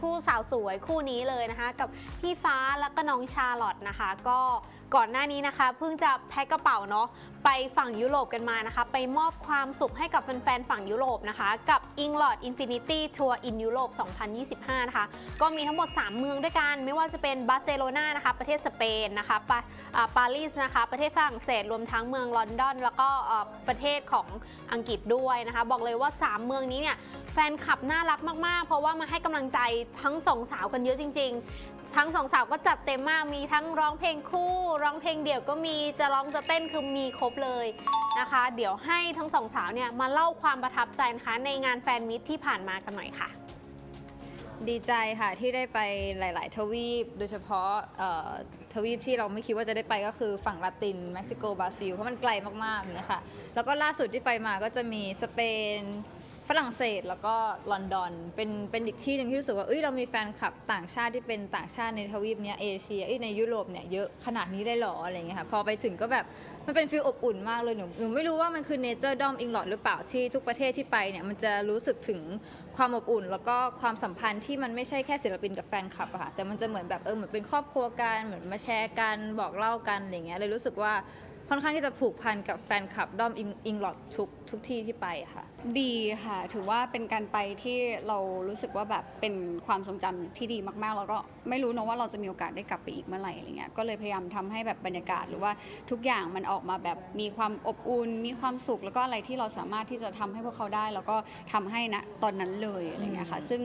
คู่สาวสวยคู่นี้เลยนะคะ กับพี่ฟ้าแล้วก็น้องชาลอตนะคะ ก็ ก่อนหน้านี้นะคะ เพิ่งจะแพ็คกระเป๋าเนาะไปฝั่งยุโรปกันมานะคะ ไปมอบความสุขให้กับแฟนๆฝั่งยุโรปนะคะ กับ i n l o d Infinity Tour in Europe 2025 นะคะ ก็มีทั้งหมด 3 เมืองด้วยกัน ไม่ว่าจะเป็นบาร์เซโลนานะคะ ประเทศสเปนนะคะปาปารีสนะคะ ประเทศฝรั่งเศสรวมทั้งเมืองลอนดอน แล้วก็ประเทศของอังกฤษด้วยนะคะ บอกเลยว่า 3 เมืองนี้เนี่ยแฟนคลับน่ารักมาก ๆ เพราะว่ามาให้กำลังใจทั้งสองสาวกันเยอะจริง ๆ ทั้งสองสาวก็จัดเต็มมาก มีทั้งร้องเพลงคู่ ร้องเพลงเดี่ยวก็มีจะร้องจะเต้นคือมีครบเลยนะคะ เดี๋ยวให้ทั้งสองสาวเนี่ยมาเล่าความประทับใจนะคะในงานแฟนมิตรที่ผ่านมากันหน่อยค่ะ ดีใจค่ะที่ได้ไปหลาย ๆ ทวีป โดยเฉพาะเอ่อทวีปที่เราไม่คิดว่าจะได้ไปก็คือฝั่งลาตินเม็กซิโกบราซิลเพราะมันไกลมากๆอย่างเนี่ยค่ะแล้วก็ล่าสุดที่ไปมาก็จะมีสเปน ฝรั่งเศสแล้วก็ลอนดอน เป็นเป็นอีกที่หนึ่งที่รู้สึกว่าเอ้ยเรามีแฟนคลับต่างชาติที่เป็นต่างชาติในทวีปเนี้ยเอเชียเอ้ยในยุโรปเนี่ยเยอะขนาดนี้ได้หรออะไรเงี้ยค่ะพอไปถึงก็แบบมันเป็นฟีลอบอุ่นมากเลยหนูหนูไม่รู้ว่ามันคือเนเจอร์ดอมอิงลอดหรือเปล่าที่ทุกประเทศที่ไปเนี่ยมันจะรู้สึกถึงความอบอุ่น แล้วก็ความสัมพันธ์ที่มันไม่ใช่แค่ศิลปินกับแฟนคลับอะค่ะแต่มันจะเหมือนแบบเออเหมือนเป็นครอบครัวกันเหมือนมาแชร์กันบอกเล่ากันอะไรเงี้ยเลยรู้สึกว่า ค่อนข้างที่จะผูกพันกับแฟนคลับด้อมอิงลอดทุกทุกที่ที่ไปค่ะ ดีค่ะ ถือว่าเป็นการไปที่เรารู้สึกว่าแบบเป็นความทรงจำที่ดีมากๆ แล้วก็ไม่รู้นะว่าเราจะมีโอกาสได้กลับไปอีกเมื่อไหร่อะไรเงี้ยก็เลยพยายามทำให้แบบบรรยากาศหรือว่าทุกอย่างมันออกมาแบบมีความอบอุ่นมีความสุขแล้วก็อะไรที่เราสามารถที่จะทำให้พวกเขาได้ แล้วก็ทำให้นะตอนนั้นเลยอะไรเงี้ยค่ะ ซึ่ง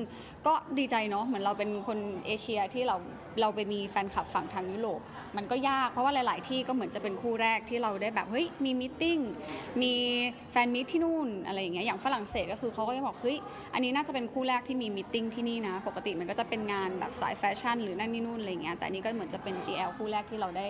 ก็ดีใจเนาะเหมือนเราเป็นคนเอเชียที่เราเราไปมีแฟนคลับฝั่งทางยุโรปมันก็ยากเพราะว่าหลาย ๆ ที่ก็เหมือนจะเป็นคู่แรกที่เราได้แบบเฮ้ยมีมิทติ้งมีแฟนมิตที่นู่นอะไรอย่างเงี้ยอย่างฝรั่งเศสก็คือเขาก็จะบอกเฮ้ยอันนี้น่าจะเป็นคู่แรกที่มีมิทติ้งที่นี่นะปกติมันก็จะเป็นงานแบบสายแฟชั่นหรือนั่นนี่นู่นอะไรเงี้ยแต่อันนี้ก็เหมือนจะเป็น GL คู่แรกที่เราได้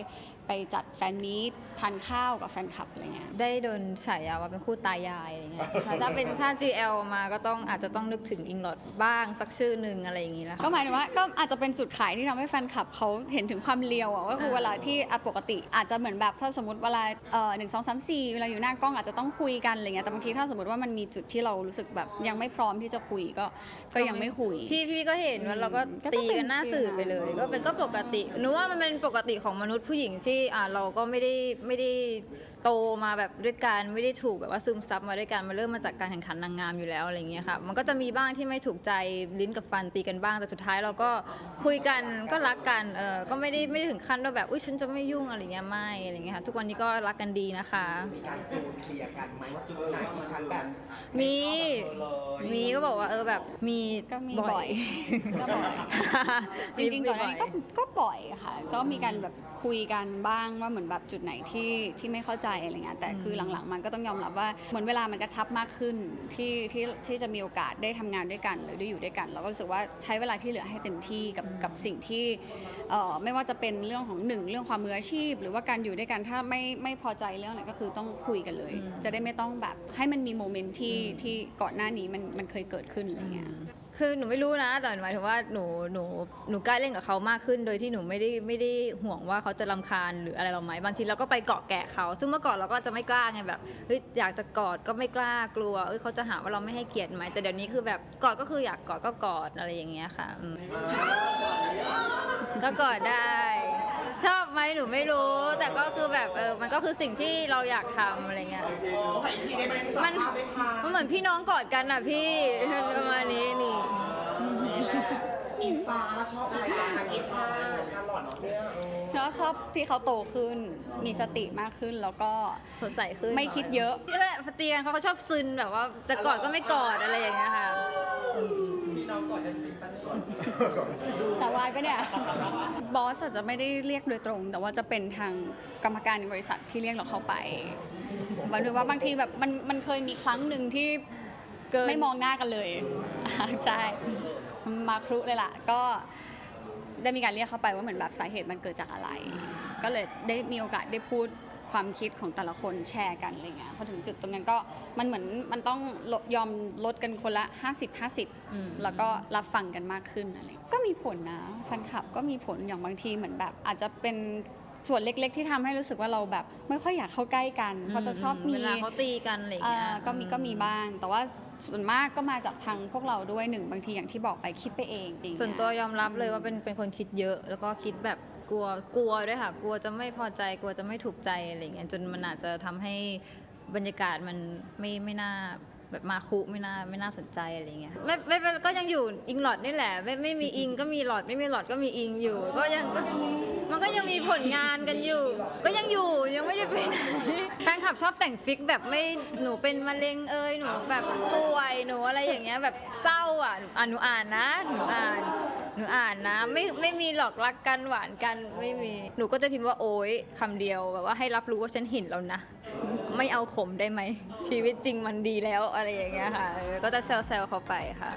ไปจัดแฟนมิตทานข้าวกับแฟนคลับอะไรเงี้ยได้โดนฉายาว่าเป็นคู่ตายายอะไรเงี้ยค่ะถ้าเป็นถ้า GL มาก็ต้องอาจจะต้องนึกถึงอิงลอดบ้างสักชื่อหนึ่งอะไรอย่างงี้นะคะก็หมายถึงว่าก็อาจจะเป็นจุดขายที่ทำให้แฟนคลับเขาเห็นถึงความเลียวอะก็คืออ่าเวลาที่อะปกติอาจจะเหมือนแบบถ้าสมมติเวลาเอ่อหนึ่งสองสามสี่เวลาอยู่หน้ากล้องอาจจะต้องคุยกันอะไรเงี้ยแต่บางทีถ้าสมมติว่ามันมีจุดที่เรารู้สึกแบบยังไม่พร้อมที่จะคุยก็ก็ยังไม่คุย พี่พี่ก็เห็นว่าเราก็ก็ต้ตีองเป็นกันหน้าสื่อไปเลย ก็เป็นก็ปกติหนูว่ามันเป็นปกติของมนุษย์ผู้หญิงที่อ่าเราก็ไม่ได้ไม่ได้โตมาแบบด้วยกันไม่ได้ถูกแบบว่าซึมซับมาด้วยกันมันเริ่มมาจากการแข่งขันนางงามอยู่แล้วอะไรเงี้ยค่ะมันก็จะมีบ้างที่ไม่ถูกใจลิ้นกับฟันตีกันบ้างแต่สุดท้ายเราก็คุยกันก็รักกันเออก็ไม่ได้ไม่ได้ถึงขั้นว่าแบบอุ้ยฉันจะไม่ยุ่งอะไรเงี้ยไม่อะไรเงี้ยค่ะทุกวันนี้ก็รักกันดีนะคะ มีการจูนเคลียร์กันไหมว่าจุดไหนที่ฉันแบบมีไเข้ากับเธอเลยมีก็บอกว่าเออแบบมีก็มีบ่อยก็บ่อยจริงๆก่อนหน้านี้ก็ก็บ่อยค่ะ ก็มีการแบบคุยกันบ้างว่าเหมือนแบบจุดไหนที่ที่ไม่เข้าใจอะไรเงี้ยแต่คือหลังๆ มันก็ต้องยอมรับว่าเหมือนเวลามันกระชับมากขึ้นที่ที่ที่จะมีโอกาสได้ทำงานด้วยกันหรือได้อยู่ด้วยกันเราก็รู้สึกว่าใช้เวลาที่เหลือให้เต็มที่กับกับสิ่งที่เอ่อไม่ว่าจะเป็นเรื่องของหนึ่งเรื่องความมืออาชีพ หรือว่าการอยู่ด้วยกันถ้าไม่ไม่พอใจเรื่องอะไรก็คือต้องคุยกันเลยจะได้ไม่ต้องแบบให้มันมีโมเมนต์ที่ที่ก่อนหน้านี้มันมันเคยเกิดขึ้นอะไรเงี้ย คือหนูไม่รู้นะแต่หมายถึงว่าหนูหนูหนูกล้าเล่นกับเขามากขึ้น โดยที่หนูไม่ได้ไม่ได้ห่วงว่าเขาจะรำคาญหรืออะไรเราไหมบางทีเราก็ไปเกาะแกะเขา ซึ่งเมื่อก่อนเราก็จะไม่กล้าไงแบบเฮ้ยอยากจะกอดก็ไม่กล้ากลัวเอ้ยเขาจะหาว่าเราไม่ให้เกียรติไหมแต่เดี๋ยวนี้คือแบบกอดก็คืออยากกอดก็กอดอะไรอย่างเงี้ยค่ะอืมก็กอดได้ ชอบไหมหนูไม่รู้ แต่ก็คือแบบเออมันก็คือสิ่งที่เราอยากทำอะไรเงี้ยขออีกทีได้ไหมมันจับภาพไหมคะมันเหมือนพี่น้องกอดกันอะพี่ ประมาณนี้นี่อินฟ้าแล้วชอบอะไรกันทางอินฟ้าชาลอตเนาะเนี่ยเออแล้วชอบที่เขาโตขึ้น มีสติมากขึ้นแล้วก็ สดใสขึ้นไม่คิดเยอะนี่แหละพอตีกันเขาก็ชอบซึนแบบว่า แต่กอดก็ไม่กอดอะไรอย่างเงี้ยค่ะ พี่น้องก่อนจะจริงปะเนี่ย สาวายปะเนี่ย บอสอาจจะไม่ได้เรียกโดยตรง แต่ว่าจะเป็นทางกรรมการในบริษัทที่เรียกเราเข้าไปหมายถึงว่าบางทีแบบมันมันเคยมีครั้งหนึ่งที่เกินไม่มองหน้ากันเลยใช่มาครุเลยล่ะ ก็ได้มีการเรียกเข้าไปว่าเหมือนแบบสาเหตุมันเกิดจากอะไร ก็เลยได้มีโอกาสได้พูด ความคิดของแต่ละคนแชร์กันอะไรเงี้ยพอถึงจุดตรงนั้นก็มันเหมือนมันต้องลดยอมลดกันคนละ 50อืม50 แล้วก็รับฟังกันมากขึ้นอะไรก็มีผลนะแฟนคลับก็มีผลอย่างบางทีเหมือนแบบ อาจจะเป็นส่วนเล็ก ๆ ที่ทำให้รู้สึกว่าเราแบบ ไม่ค่อยอยากเข้าใกล้กันเพราะจะชอบมีเวลาเขาตีกันอะไรอย่างเงี้ยอ่าก็มีก็มีบ้าง แต่ว่า ส่วนมากก็มาจากทางพวกเราด้วยหนึ่งบางทีอย่างที่บอกไปคิดไปเองอะไรเงี้ยส่วนตัวยอมรับเลยว่าเป็นเป็นคนคิดเยอะ แล้วก็คิดแบบกลัวกลัวด้วยค่ะ กลัวจะไม่พอใจกลัวจะไม่ถูกใจอะไรเงี้ยจนมันอาจจะทำให้บรรยากาศมันไม่ไม่น่า แบบมาคุไม่น่าไม่น่าสนใจอะไรเงี้ยไม่ไม่ก็ยังอยู่อิงหลอดนี่แหละ ไม่ไม่มีอิงก็มีหลอดไม่มีหลอดก็มีอิงอยู่ ก็ยังก็มันก็ยังมีผลงานกันอยู่ ก็ยังอยู่ยังไม่ได้ไปไหนแฟนคลับชอบแต่งฟิกแบบไม่หนูเป็นมะเร็งเอ้ยหนูแบบป่วยหนูอะไรอย่างเงี้ยแบบเศร้าอะอ่านหนูอ่านนะหนูอ่าน หนูอ่านนะไม่ไม่มีหลอกรักกันหวานกันไม่มีหนูก็จะพิมพ์ว่าโอ๊ยคำเดียวแบบว่าให้รับรู้ว่าฉันเห็นแล้วนะ ไม่เอาขมได้ไหมชีวิตจริงมันดีแล้วอะไรอย่างเงี้ยค่ะ ก็จะแซวๆเขาไปค่ะ